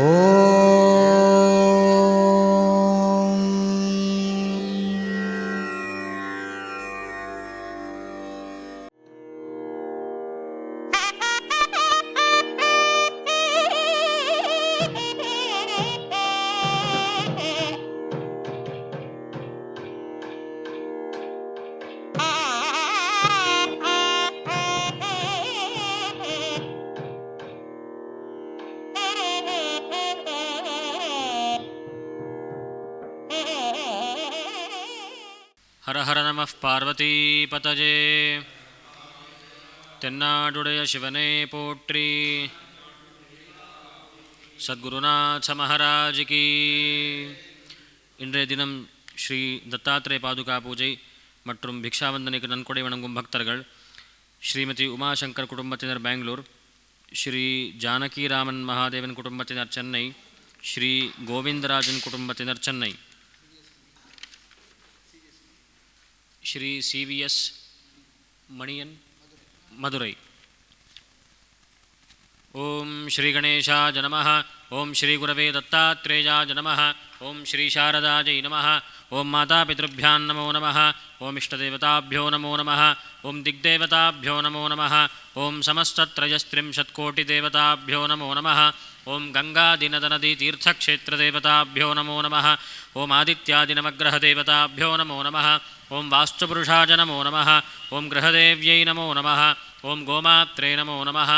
Oh. பார்வதிபதஜே தென்னாடுடைய சிவனே போற்றி சத்குருநாத மகாராஜ் கி இன்றைய தினம் ஸ்ரீ தத்தாத்திரேய பாதுகா பூஜை மற்றும் பிக்ஷாவந்தனுக்கு நன்கொடை வணங்கும் பக்தர்கள் ஸ்ரீமதி உமாசங்கர் குடும்பத்தினர் பெங்களூர் ஸ்ரீ ஜானகிராமன் மகாதேவன் குடும்பத்தினர் சென்னை ஸ்ரீ கோவிந்தராஜன் குடும்பத்தினர் Chennai Shri C V S Manian Madurai ॐ श्रीगणेशाय नमः ॐ श्रीगुरवे दत्तात्रेयाय नमः। ॐ श्रीशारदायै नमः। ॐ मातापितृभ्यां नमो नमः। ॐ इष्टदेवताभ्यो नमो नमः। ओं दिग्देवताभ्यो नमो नमः। ओं समस्तत्रयस्त्रिंशत्कोटिदेवताभ्यो नमो नमः। ॐ गङ्गादिनदनदीतीर्थक्षेत्रदेवताभ्यो नमो नमः। ॐ आदित्यादिनवग्रहदेवताभ्यो नमो नमः। ओं वास्तुपुरुषाय नमो नमः। ओं गृहदेव्यै नमो नमः। ॐ गोमात्रे नमो नमः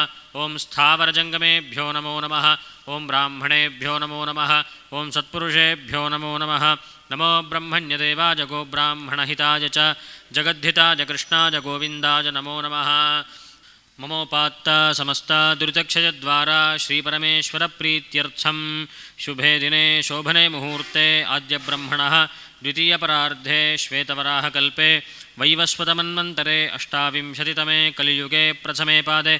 ॐ स्थावरजङ्गमेभ्यो नमो नमः ॐ ब्राह्मणेभ्यो नमो नमः ॐ सत्पुरुषेभ्यो नमो नमः। नमो ब्रह्मण्यदेवाय गोब्राह्मणहिताय च, जगद्धिताय कृष्णाय गोविन्दाय नमो नमः। ममोपात्ता समस्ता दुरितक्षयद्वारा श्रीपरमेश्वरप्रीत्यर्थं शुभे दिने शोभने मुहूर्ते आद्यब्रह्मणः द्वितीयपरार्धे श्वेतवराहकल्पे वैवस्वतमन्वन्तरे अष्टाविंशतितमे कलियुगे प्रथमे पादे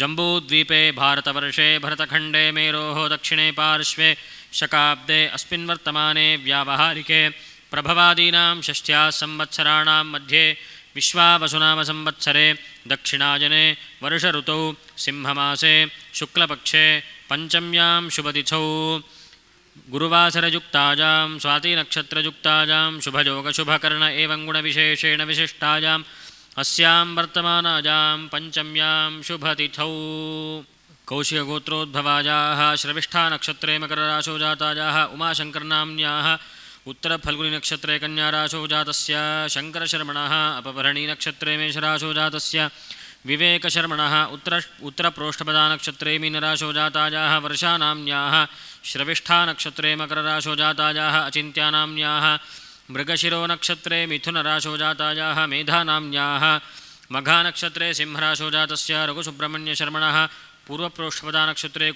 जम्बूद्वीपे भारतवर्षे भरतखण्डे मेरोः दक्षिणे पार्श्वे शकाब्दे अस्मिन् वर्तमाने व्यावहारिके प्रभवादीनां षष्ट्याः संवत्सराणां मध्ये विश्वावसुनामसंवत्सरे दक्षिणायने वर्षऋतौ सिंहमासे शुक्लपक्षे पञ्चम्यां शुभतिथौ गुरुवासरयुक्तायां, स्वातिनक्षत्रयुक्तायां, शुभयोगशुभकर्ण एवं गुणविशेषेण विशिष्टायाम् अस्यां वर्तमानायां पञ्चम्यां शुभतिथौ। कौशिकगोत्रोद्भवायाः श्रविष्ठानक्षत्रे मकरराशौ जातायाः उमाशङ्करनाम्न्याः, उत्तरफल्गुनिनक्षत्रे कन्याराशौ जातस्य शङ्करशर्मणः, अपभरणीनक्षत्रे मेषराशौ जातस्य विवेकशर्मणः, उत्तर उत्तरप्रोष्ठपदानक्षत्रे मीनराशौ जातायाः वर्षानाम्न्याः, श्रविष्ठानक्षत्रे मकरराशौ जातायाः अचिन्त्यानाम्न्याः, मृगशिरोनक्षत्रे मिथुनराशौ जातायाः मेधानाम्न्याः, मघानक्षत्रे सिंहराशौ जातस्य रघुसुब्रह्मण्यशर्मणः, पूर्वप्रोष्ठपदानक्षत्रे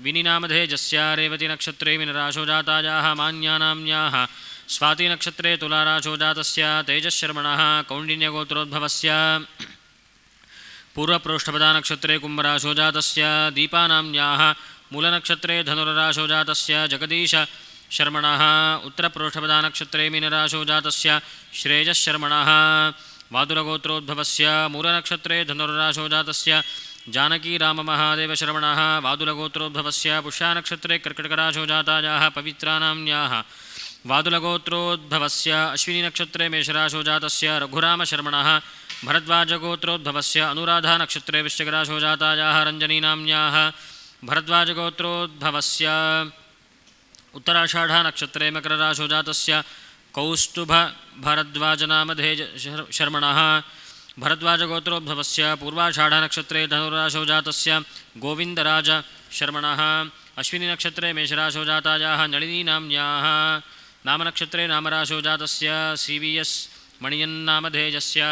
विनिनामधेजस्य, रेवतीनक्षत्रे मिनराशो जातायाः मान्यानाम्न्याः स्वातिनक्षत्रे तुलाराशो जातस्य तेजश्शर्मणः कौण्डिन्यगोत्रोद्भवस्य पूर्वप्रोष्ठपदानक्षत्रे कुम्भराशो जातस्य दीपानाम्न्याः, मूलनक्षत्रे धनुरराशो जातस्य जगदीश शर्मणः उत्तरप्रोष्ठपदानक्षत्रे मीनराशो जातस्य श्रेयश्शर्मणः वादुलगोत्रोद्भवस्य, मूलनक्षत्रे धनुर्राशो जातस्य जानकीराममहादेवशर्मणः, वादुलगोत्रोद्भवस्य, पुष्यानक्षत्रे कर्कटकराशो जातायाः पवित्रानाम्न्याः। वादुलगोत्रोद्भवस्य अश्विनीनक्षत्रे मेषराशो जातस्य रघुरामशर्मणः, भरद्वाजगोत्रोद्भवस्य अनुराधानक्षत्रे वृश्चिकराशो जातायाः रञ्जनीनाम्न्याः, भरद्वाजगोत्रोद्भवस्य उत्तराषाढानक्षत्रे मकरराशो जातस्य कौस्तुभभरद्वाजनामधेज शर्मणः, भरद्वाजगोत्रोद्भवस्य पूर्वाषाढनक्षत्रे धनुराशौ जातस्य गोविन्दराजशर्मणः, अश्विनीनक्षत्रे मेषराशौ जातायाः नളിनीनाम्न्याः नामनक्षत्रे नामराशौ जातस्य सी वि एस् मणियन्नामधेयस्य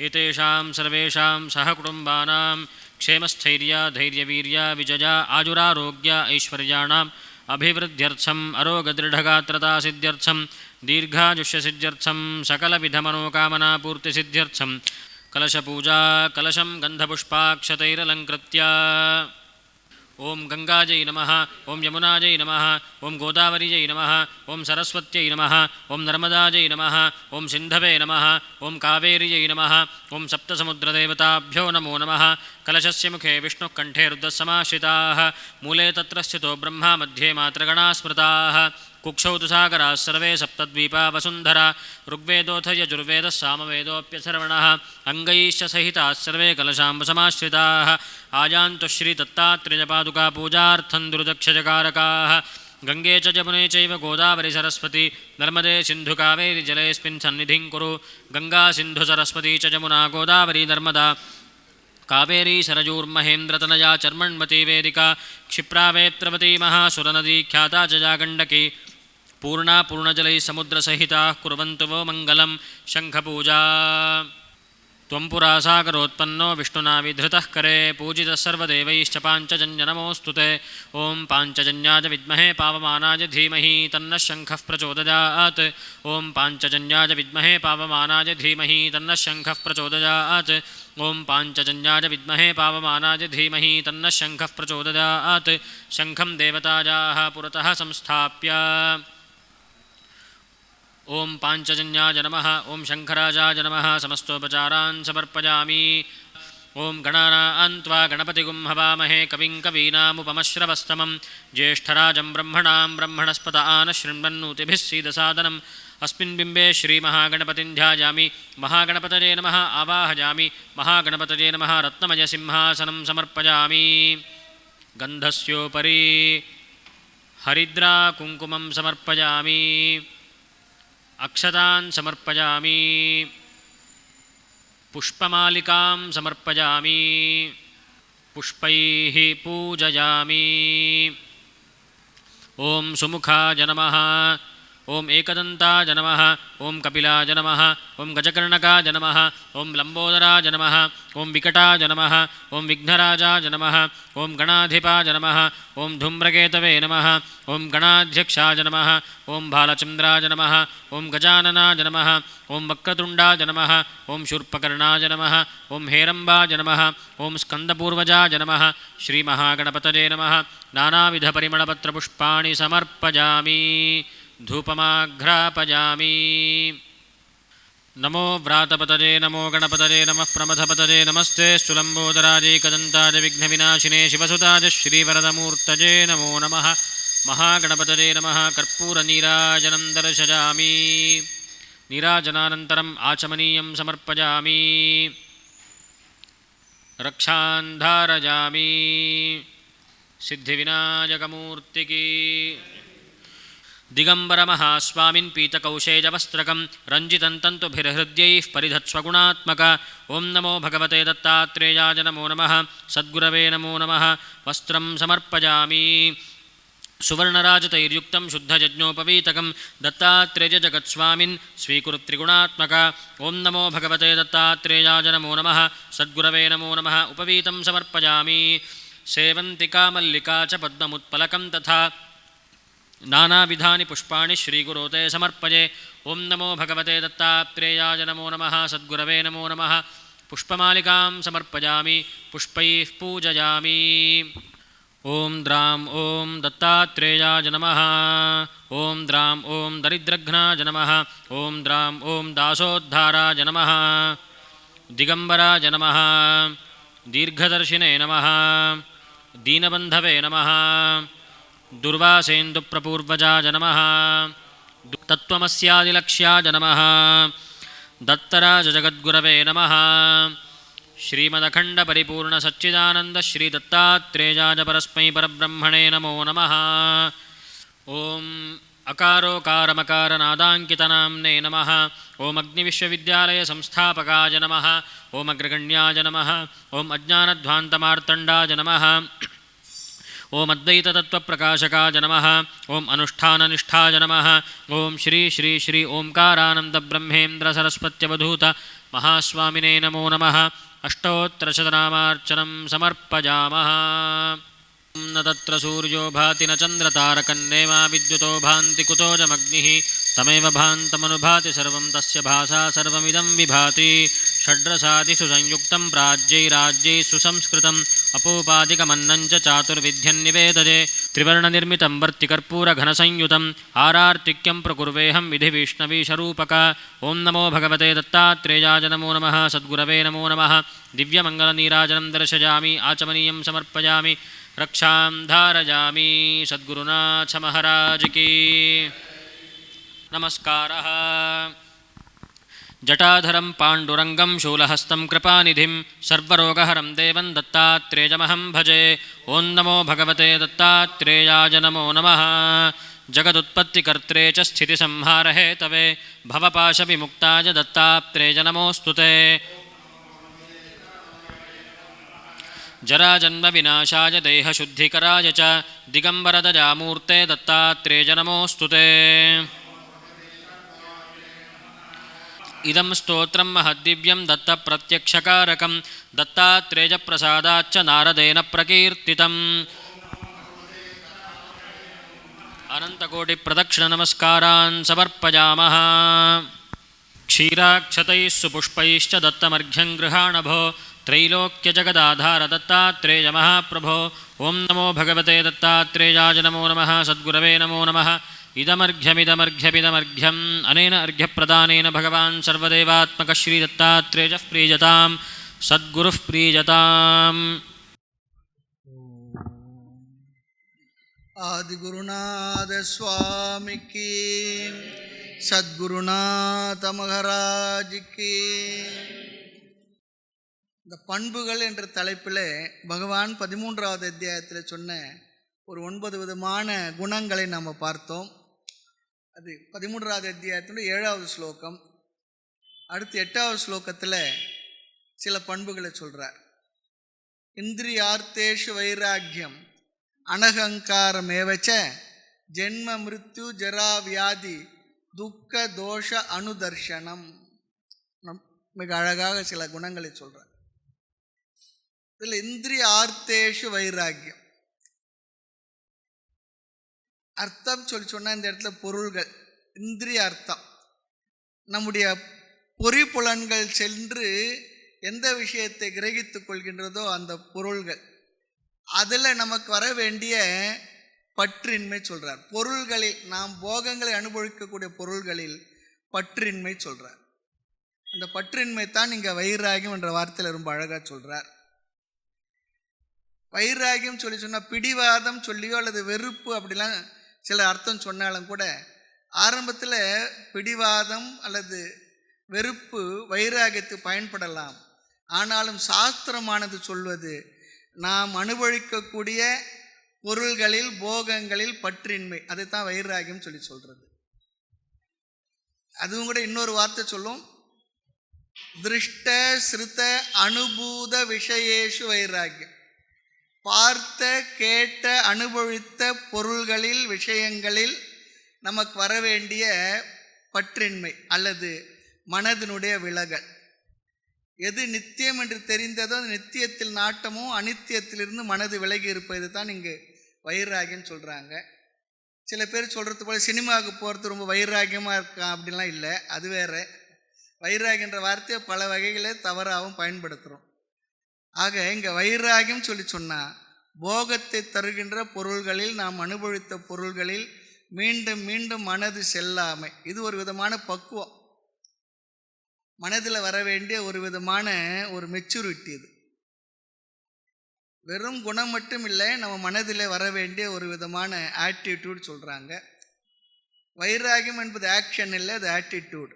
एतेषां सर्वेषां सहकुटुम्बानां क्षेमस्थैर्य, धैर्यवीर्य विजया आजुरारोग्य, ऐश्वर्याणाम् अभिवृद्ध्यर्थम् अरोगदृढगात्रतासिद्ध्यर्थं, दीर्घायुष्यसिद्ध्यर्थं, सकलविधमनोकामनापूर्तिसिद्ध्यर्थं। कलशपूजा, कलशं गन्धपुष्पाक्षतैरलङ्कृत्य। ॐ गङ्गाजै नम ओं यमुनाजय नम ओं गोदावरीजै नम ओं सरस्वत्यै नम ओं नर्मदाजय नम ओं सिन्धवे नम ओं कावेर्यै नम ओं सप्तसमुद्रदेवताभ्यो नमो नम। कलशस्य मुखे विष्णुः कण्ठे रुद्रसमाश्रिताः। मूले तत्र स्थितो ब्रह्मा मध्ये मातृगणा स्मृताः। कुक्षौ तु सागराः सर्वे सप्तद्वीपा वसुन्धरा, ऋग्वेदोऽथ यजुर्वेदः सामवेदोऽप्यथर्वणः अङ्गैश्च सहिताः सर्वे कलशाम्बसमाश्रिताः आयान्तु श्रीदत्तात्रेयपादुकापूजार्थं दुर्दक्षजकारकाः, गङ्गे च चैव गोदावरि सरस्वती, नर्मदे सिन्धुकावेरि जलेऽस्मिन् सन्निधिं कुरु सिन्धुसरस्वती च जमुना गोदावरी नर्मदा, कावेरी सरजूर्महेन्द्रतनया चर्मण्मती वेदिका, क्षिप्रावेत्रवती महासुरनदी, ख्याता च जागण्डकी पूर्णा पूर्णजलैः समुद्रसहिताः कुर्वन्तु वो मङ्गलं शङ्खपूजा। त्वं पुरा सागरोत्पन्नो विष्णुना विधृतः करे, पूजितः सर्वदेवैश्च पाञ्चजन्यनमोऽस्तु ते। ॐ पाञ्चजन्याय विद्महे पावमानाय धीमहि, तन्नः शङ्खः प्रचोदयात्। ॐ पाञ्चजन्याय विद्महे पावमानाय धीमहि, तन्नः शङ्खः प्रचोदयात्। ॐ पाञ्चजन्याय विद्महे पावमानाय धीमहि, तन्नः शङ्खः प्रचोदयात्। शङ्खं देवतायाः पुरतः संस्थाप्य। ॐ पाञ्चजन्याय नमः ॐ शङ्खराजाय नमः, समस्तोपचारान् समर्पयामि। ॐ गणानान्त्वा गणपतिगुं हवामहे, कविं कवीनामुपमश्रवस्तमं। ज्येष्ठराजं ब्रह्मणां ब्रह्मणस्पत आनशृण्वन्नूतिभिः सीदसादनम् अस्मिन् बिम्बे श्रीमहागणपतिं ध्यायामि। महागणपतये नमः, आवाहयामि। महागणपतये नमः रत्नमयसिंहासनं समर्पयामि। गन्धस्योपरि हरिद्राकुङ्कुमं समर्पयामि। अक्षतान् समर्पयामि। पुष्पमालिकां समर्पयामि। पुष्पैः पूजयामि। ॐ सुमुखाय नमः। ॐ एकदन्ताय नमः ॐ कपिलाय नमः ॐ गजकर्णकाय नमः ॐ लम्बोदराय नमः ॐ विकटाय नमः ॐ विघ्नराजाय नमः ॐ गणाधिपाय नमः ॐ धूम्रकेतवे नमः ॐ गणाध्यक्षाय नमः ॐ भालचन्द्राय नमः ॐ गजाननाय नमः ॐ वक्रतुण्डाय नमः ॐ शूर्पकर्णाय नमः ॐ हेरम्बाय नमः ॐ स्कन्दपूर्वजाय नमः श्रीमहागणपतये नमः नानाविधपरिमळपत्रपुष्पाणि समर्पयामि धूपमाघ्रापयामि नमो व्रातपतये नमो गणपतये नमः प्रमथपतये नमस्ते स्थुलम्बोदराजैकदन्ताज विघ्नविनाशिने शिवसुताज श्रीवरदमूर्तये नमो नमः। महागणपतये नमः कर्पूरनीराजनं दर्शयामि नीराजनानन्तरम् आचमनीयं समर्पयामि रक्षान् धारयामि सिद्धिविनायकमूर्तिकी। दिगम्बरमहास्वामिन् पीतकौशेजवस्त्रकं रञ्जितं तन्तुभिर्हृद्यैः परिधत्स्वगुणात्मक। ॐ नमो भगवते दत्तात्रेयाय नमो नमः। सद्गुरवे नमो नमः। वस्त्रं समर्पयामि। सुवर्णराजतैर्युक्तं शुद्धयज्ञोपवीतकं दत्तात्रेयजगत्स्वामिन् स्वीकुरुत्रिगुणात्मक। ॐ नमो भगवते दत्तात्रेयाय नमो नमः। सद्गुरवे नमो नमः। उपवीतं समर्पयामि। सेवन्तिका मल्लिका च पद्ममुत्पलकं तथा नानाविधानि पुष्पाणि श्रीगुरो ते समर्पये ॐ नमो भगवते दत्तात्रेयाय नमो नमः, सद्गुरवे नमो नमः। पुष्पमालिकां समर्पयामि, पुष्पैः पूजयामि। ॐ द्रां ॐ दत्तात्रेयाय नमः। ॐ द्रां ॐ दरिद्रघ्नाय नमः। ॐ द्रां ॐ दासोद्धाराय नमः। दिगम्बराय नमः। दीर्घदर्शिने नमः। दीनबन्धवे नमः। दुर्वासेन्दुप्रपूर्वजाय नमः तत्त्वमस्यादिलक्ष्याय नमः दत्तराजजगद्गुरवे नमः। श्रीमदखण्डपरिपूर्णसच्चिदानन्दश्रीदत्तात्रेयाय परस्मै परब्रह्मणे नमो नमः। ॐ अकारोकारमकारनादाङ्कितनाम्ने नमः। ॐ अग्निविश्वविद्यालयसंस्थापकाय नमः। ॐ अग्रगण्याय नमः। ॐ अज्ञानध्वान्तमार्तण्डाय नमः। ॐ जनम नमः। अनुष्ठान अनुष्ठाननिष्ठाय नमः। ओम श्री श्री श्री ओङ्कारानन्दब्रह्मेन्द्रसरस्वत्यवधूत महास्वामिने नमो नम। अष्टोत्तरशतनामार्चनं समर्पयामः। न तत्र सूर्यो भाति न चन्द्रतारकन्नेमा विद्युतो भाति कुतोजमग्निः तमेव भान्तमनुभाति सर्वं, तस्य भासा सर्वमिदं विभाति। षड्रसादिषु संयुक्तं प्राज्यैराज्यै सुसंस्कृतम् अपोपादिकमन्नं च चातुर्विध्यन्निवेदते त्रिवर्णनिर्मितं वर्तिकर्पूरघनसंयुतम्, आरार्तिक्यं प्रकुर्वेऽहं विधिविष्णवीशरूपक। ॐ नमो भगवते दत्तात्रेयाय नमो नमः, सद्गुरवे नमो नमः। दिव्यमङ्गलनीराजनं दर्शयामि, आचमनीयं समर्पयामि, रक्षां धारयामि। सद्गुरुनाथ महाराज की। नमस्कारः। जटाधरं पाण्डुरङ्गं शूलहस्तं कृपानिधिं सर्वरोगहरं देवं दत्तात्रेयमहं भजे। ॐ नमो भगवते दत्तात्रेयाय नमो नमः। जगदुत्पत्तिकर्त्रे च स्थितिसंहारहेतवे भवपाशविमुक्ताय दत्तात्रेय नमोऽस्तु ते। जराजन्मविनाशाय देहशुद्धिकराय च दिगम्बरदजामूर्ते दत्तात्रेय नमोऽस्तु ते। इदं स्तोत्रं महद्दिव्यं दत्तप्रत्यक्षकारकं दत्तात्रेयप्रसादाच्च नारदेन प्रकीर्तितम्। अनन्तकोटिप्रदक्षिणनमस्कारान् समर्पयामः। क्षीराक्षतैः सुपुष्पैश्च दत्तमर्घ्यं गृहाणभो दत्तात्रेयमहाप्रभो ॐ नमो भगवते दत्तात्रेयाय नमो नमः, सद्गुरवे नमो नमः। இதமர்க்யமிதமர்க்யமிதமர்க்யம் அனேன அர்க்யப்பிரதானேன பகவான் சர்வதேவாத்மக ஸ்ரீ தத்தாத்ரேஜ பிரீஜதாம் சத்குரு பிரீஜதாம் ஆதிகுருநாத சுவாமிக்கு சத்குருநாத மகராஜிக்கு இந்த பண்புகள் என்ற தலைப்பில் பகவான் பதிமூன்றாவது அத்தியாயத்தில் சொன்ன ஒரு ஒன்பது விதமான குணங்களை நாம் பார்த்தோம். அது பதிமூன்றாவது அத்தியாயத்தினுடைய ஏழாவது ஸ்லோகம். அடுத்து எட்டாவது ஸ்லோகத்தில் சில பண்புகளை சொல்கிறார் இந்திரியார்த்தேஷு வைராக்கியம் அனகங்காரமேவச்ச ஜென்ம மிருத்யு ஜரா வியாதி துக்க தோஷ அனுதர்ஷனம். நம் மிக அழகாக சில குணங்களை சொல்கிறார் இதில் இந்திரிய ஆர்த்தேஷு வைராக்கியம் அர்த்தம் சொல்லி சொன்னால் இந்த இடத்துல பொருள்கள் இந்திரிய அர்த்தம். நம்முடைய பொறிப்புலன்கள் சென்று எந்த விஷயத்தை கிரகித்து கொள்கின்றதோ அந்த பொருள்கள். அதில் நமக்கு வர வேண்டிய பற்றின்மை சொல்கிறார் பொருள்களில் நாம் போகங்களை அனுபவிக்கக்கூடிய பொருள்களில் பற்றின்மை சொல்கிறார் அந்த பற்றின்மை தான் இங்கே வைராகியம் என்ற வார்த்தையில் ரொம்ப அழகாக சொல்கிறார் வைராகியம் சொல்லி சொன்னால் பிடிவாதம் சொல்லியோ அல்லது வெறுப்பு அப்படிலாம் சில அர்த்தம் சொன்னாலும் கூட ஆரம்பத்தில் பிடிவாதம் அல்லது வெறுப்பு வைராகியத்து பயன்படலாம். ஆனாலும் சாஸ்திரமானது சொல்வது நாம் அனுபவிக்கக்கூடிய பொருள்களில் போகங்களில் பற்றின்மை. அதைத்தான் வைராகியம் சொல்லி சொல்கிறது அதுவும் கூட இன்னொரு வார்த்தை சொல்லும். திருஷ்ட சிறுத்த அனுபூத விஷயேஷு வைராகியம். பார்த்த கேட்ட அனுபவித்த பொருள்களில் விஷயங்களில் நமக்கு வர வேண்டிய பற்றின்மை அல்லது மனதினுடைய விலகல். எது நித்தியம் என்று தெரிந்ததோ அந்த நித்தியத்தில் நாட்டமும் அனித்தியத்திலிருந்து மனது விலகி இருப்பது தான் இங்கு வைராகியம் சொல்கிறாங்க சில பேர் சொல்கிறது போல சினிமாவுக்கு போகிறது ரொம்ப வைராகியமாக இருக்கான் அப்படிலாம் இல்லை அது வேற. வைராகியன்ற வார்த்தையை பல வகைகளை தவறாகவும் பயன்படுத்துகிறோம் ஆக இங்கே வைராகியம் சொல்லி சொன்னால் போகத்தை தருகின்ற பொருள்களில் நாம் அனுபவித்த பொருள்களில் மீண்டும் மீண்டும் மனது செல்லாமை. இது ஒரு விதமான பக்குவம். மனதில் வர வேண்டிய ஒரு விதமான ஒரு மெச்சூரிட்டி இது. வெறும் குணம் மட்டும் இல்லை நம்ம மனதில் வர வேண்டிய ஒரு விதமான ஆட்டிடியூட் சொல்கிறாங்க வைராகியம் என்பது ஆக்ஷன் இல்லை அது ஆட்டிடியூடு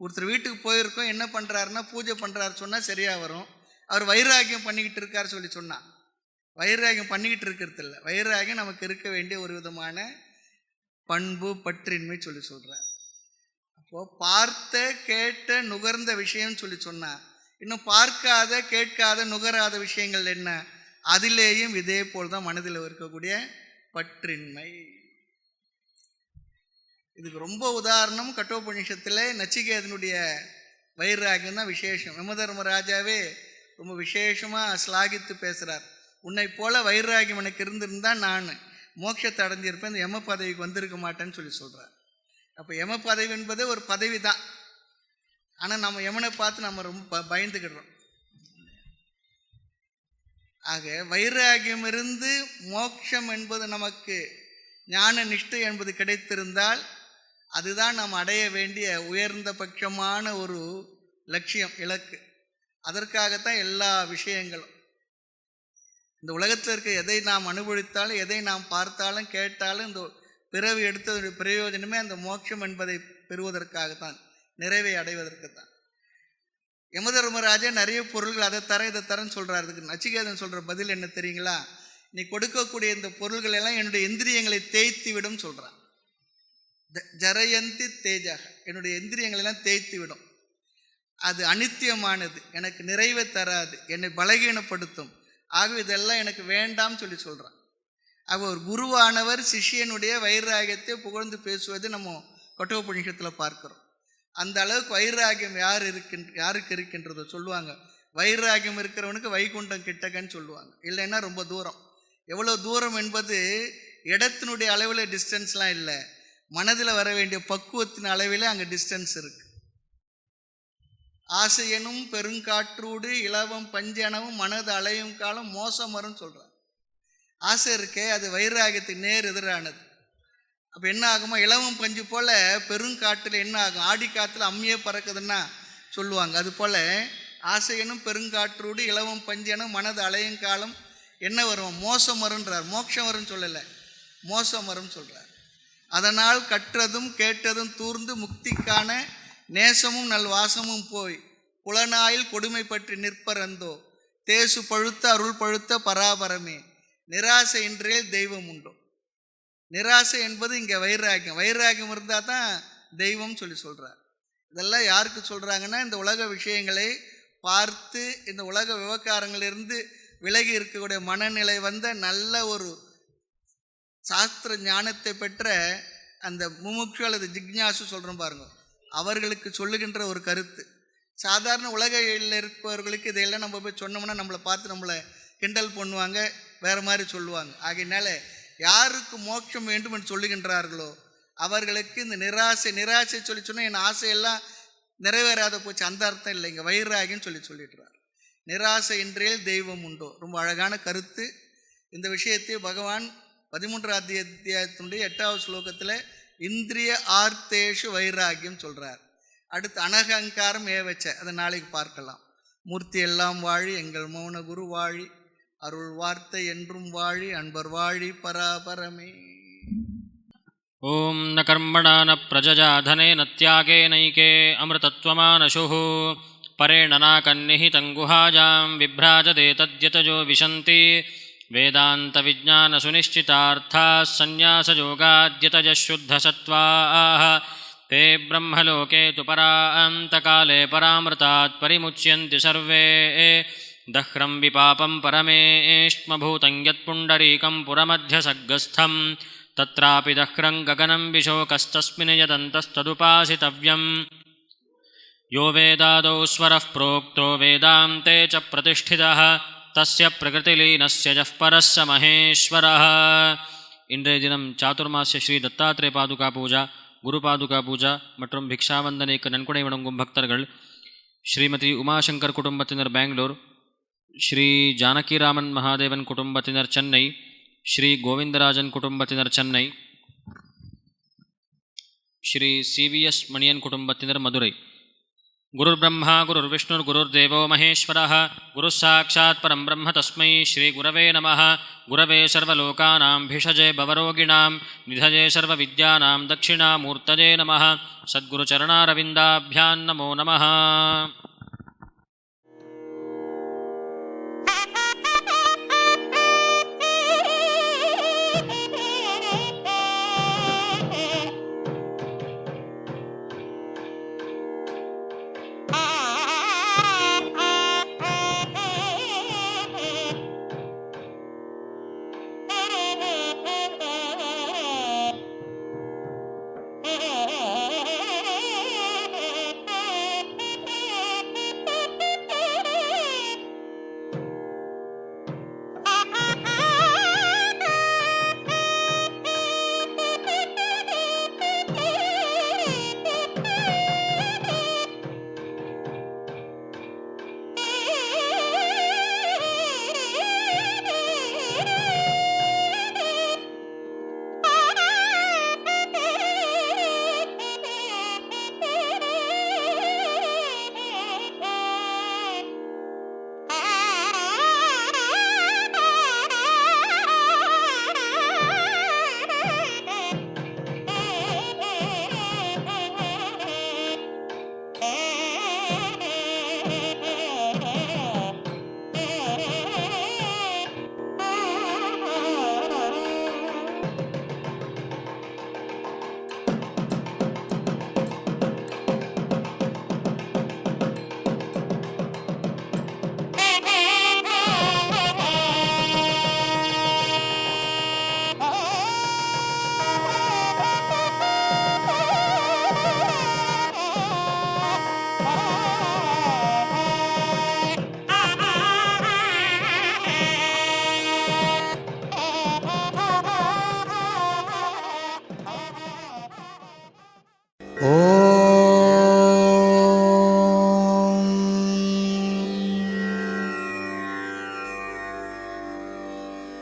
ஒருத்தர் வீட்டுக்கு போயிருக்கோம் என்ன பண்ணுறாருன்னா பூஜை பண்ணுறாரு சொன்னால் சரியாக வரும். அவர் வைராகியம் பண்ணிக்கிட்டு இருக்கார் சொல்லி சொன்னான் வைராகியம் பண்ணிக்கிட்டு இருக்கிறது இல்லை. வைராகியம் நமக்கு இருக்க வேண்டிய ஒரு விதமான பண்பு பற்றின்மை சொல்லி சொல்கிறார் அப்போது பார்த்த கேட்ட நுகர்ந்த விஷயம்னு சொல்லி சொன்னான் இன்னும் பார்க்காத கேட்காத நுகராத விஷயங்கள் என்ன? அதிலேயும் இதே போல் தான் மனதில் இருக்கக்கூடிய பற்றின்மை. இதுக்கு ரொம்ப உதாரணம் கட்டோபனிஷத்தில் நச்சிகேதனுடைய வைராகியம் தான் விசேஷம். யமதர்ம ராஜாவே ரொம்ப விசேஷமாக ஸ்லாகித்து பேசுகிறார் உன்னை போல வைராகியம் எனக்கு இருந்திருந்தால் நான். மோட்சத்தை அடைஞ்சிருப்பேன் இந்த யம பதவிக்கு வந்திருக்க மாட்டேன்னு சொல்லி சொல்கிறார் அப்போ யம பதவி என்பதே ஒரு பதவி தான். ஆனால் நம்ம யமனை பார்த்து நம்ம ரொம்ப ப- பயந்துக்கிடுறோம் ஆக வைராகியம் இருந்து மோட்சம் என்பது நமக்கு ஞான நிஷ்டை என்பது கிடைத்திருந்தால் அதுதான் நாம் அடைய வேண்டிய உயர்ந்த பட்சமான ஒரு லட்சியம் இலக்கு. அதற்காகத்தான் எல்லா விஷயங்களும். இந்த உலகத்தில் இருக்க எதை நாம் அனுபவித்தாலும் எதை நாம் பார்த்தாலும் கேட்டாலும் இந்த பிறவி எடுத்ததுடைய பிரயோஜனமே அந்த மோட்சம் என்பதை பெறுவதற்காகத்தான் நிறைவை அடைவதற்கு தான் யமதர்மராஜா நிறைய பொருள்கள் அதை தர இதை தரேன்னு சொல்கிறார் அதுக்கு நச்சிகேதன் சொல்கிற பதில் என்ன தெரியுங்களா? நீ கொடுக்கக்கூடிய இந்த பொருள்கள் எல்லாம் என்னுடைய இந்திரியங்களை தேய்த்து விடும் சொல்கிறான் ஜரயந்தி தேஜாக என்னுடைய இந்திரியங்களெல்லாம் தேய்த்து விடும் அது அனித்தியமானது. எனக்கு நிறைவை தராது. என்னை பலகீனப்படுத்தும். ஆகவே இதெல்லாம் எனக்கு வேண்டாம் சொல்லி சொல்கிறான் அப்போ ஒரு குருவானவர் சிஷ்யனுடைய வைராகியத்தை புகழ்ந்து பேசுவது நம்ம கொட்டோபனிஷத்தில் பார்க்குறோம். அந்த அளவுக்கு வைராகியம் யார் இருக்கின்ற யாருக்கு இருக்கின்றதோ சொல்லுவாங்க. வைராகியம் இருக்கிறவனுக்கு வைகுண்டம் கிட்டகன்னு சொல்லுவாங்க. இல்லைன்னா ரொம்ப தூரம். எவ்வளோ தூரம் என்பது இடத்தினுடைய அளவில் டிஸ்டன்ஸ்லாம் இல்லை. மனதில் வர வேண்டிய பக்குவத்தின் அளவில் அங்கே டிஸ்டன்ஸ் இருக்குது ஆசையனும் பெருங்காற்றூடு இலவம் பஞ்சனவும் மனது அலையும் காலம் மோசம் வரும்னு சொல்கிறார் ஆசை இருக்கே அது வைராகியத்துக்கு நேர் எதிரானது. அப்போ என்ன ஆகுமா இலவம் பஞ்சு போல் பெருங்காற்றில் என்ன ஆகும்? ஆடி காற்றுல அம்மியே பறக்குதுன்னா சொல்லுவாங்க. அது போல் ஆசையனும் பெருங்காற்றோடு இலவம் பஞ்சனும் மனது அலையும் காலம் என்ன வரும்? மோசம் வரும்ன்றார். மோட்சம் வரும்னு சொல்லலை. மோசம் வரும்னு சொல்கிறார் அதனால் கற்றதும் கேட்டதும் தூர்ந்து முக்திக்கான நேசமும் நல் வாசமும் போய் புலனாயில் கொடுமை பற்றி நிற்பரந்தோ தேசு பழுத்த அருள் பழுத்த பராபரமே நிராசை என்றே தெய்வம் உண்டோ? நிராசை என்பது இங்கே வைராகியம். வைராகியம் இருந்தால் தான் தெய்வம் சொல்லி சொல்கிறார் இதெல்லாம் யாருக்கு சொல்கிறாங்கன்னா இந்த உலக விஷயங்களை பார்த்து இந்த உலக விவகாரங்களிலிருந்து விலகி இருக்கக்கூடிய மனநிலை வந்த நல்ல ஒரு சாஸ்திர ஞானத்தை பெற்ற அந்த முமுட்சு அல்லது ஜிக்ஞாசு சொல்கிறோம் பாருங்கள் அவர்களுக்கு சொல்லுகின்ற ஒரு கருத்து. சாதாரண உலகையில் இருப்பவர்களுக்கு இதையெல்லாம் நம்ம போய் சொன்னோம்னா நம்மளை பார்த்து நம்மளை கிண்டல் பண்ணுவாங்க வேறு மாதிரி சொல்லுவாங்க. ஆகையினால யாருக்கு மோட்சம் வேண்டும் என்று சொல்லுகின்றார்களோ அவர்களுக்கு இந்த நிராசை நிராசை சொல்லி சொன்னால் என் ஆசையெல்லாம் நிறைவேறாத போச்சு. அந்த அர்த்தம் இல்லைங்க வைராகின்னு சொல்லி சொல்லிடுறார். நிராசை இன்றையில் தெய்வம் உண்டோ? ரொம்ப அழகான கருத்து. இந்த விஷயத்தை பகவான் பதிமூன்றாம் அத்தியாயத்தினுடைய எட்டாவது ஸ்லோகத்தில் இந்திரிய ஆர்த்தேஷு வைராக்கியம் சொல்கிறார் அடுத்து அனகங்காரம் ஏவச்ச அதை நாளைக்கு பார்க்கலாம். மூர்த்தி எல்லாம் வாழி எங்கள் மௌன குரு வாழி அருள் வார்த்தை என்றும் வாழி அன்பர் வாழி பராபரமே. ஓம் ந கர்மணா ந பிரஜஜா தனே நத்தியாகே நைகே அமிர்தத்வமானசு. பரேணனா நாகன்னிஹி தங்குஹாஜாம் விப்ராஜதே தத்யதஜோ விசந்தி. वेदान्तविज्ञानसुनिश्चितार्थाः सन्न्यासयोगाद्यतजः शुद्धसत्त्वाः ते ब्रह्मलोके तु परान्तकाले परामृतात् परिमुच्यन्ति सर्वे। दह्रं विपापं परमेष्मभूतं यत्पुण्डरीकं पुरमध्यसग्गस्थं तत्रापि दह्रं गगनं विशोकस्तस्मिन् यदन्तस्तदुपासितव्यम्। यो वेदादौ स्वरः प्रोक्तो वेदान्ते च प्रतिष्ठितः। தஸ்ய பிரகிருதிலீனஸ்ய ஜ பரஸ்ய மகேஸ்வர இன்றைய தினம் சாத்துர்மாசிய ஸ்ரீ தத்தாத்திரே பாதுகா பூஜா குரு பாதுகா பூஜா மற்றும் பிக்ஷாவந்தனைக்கு நன்கொடை வழங்கும் பக்தர்கள் ஸ்ரீமதி உமாசங்கர் குடும்பத்தினர் பெங்களூர் ஸ்ரீ ஜானகிராமன் மகாதேவன் குடும்பத்தினர் சென்னை ஸ்ரீ கோவிந்தராஜன் குடும்பத்தினர் சென்னை ஸ்ரீ சிவிஎஸ் மணியன் குடும்பத்தினர் மதுரை गुरुर्ब्रह्मा गुरुर्विष्णुर्गुरुर्देवो महेश्वरः गुरुः ब्रह्म तस्मै श्रीगुरवे नमः। गुरवे सर्वलोकानां, भिषजे भवरोगिणां निधये सर्वविद्यानां दक्षिणामूर्तये नमः। सद्गुरुचरणारविन्दाभ्यां नमो नमः।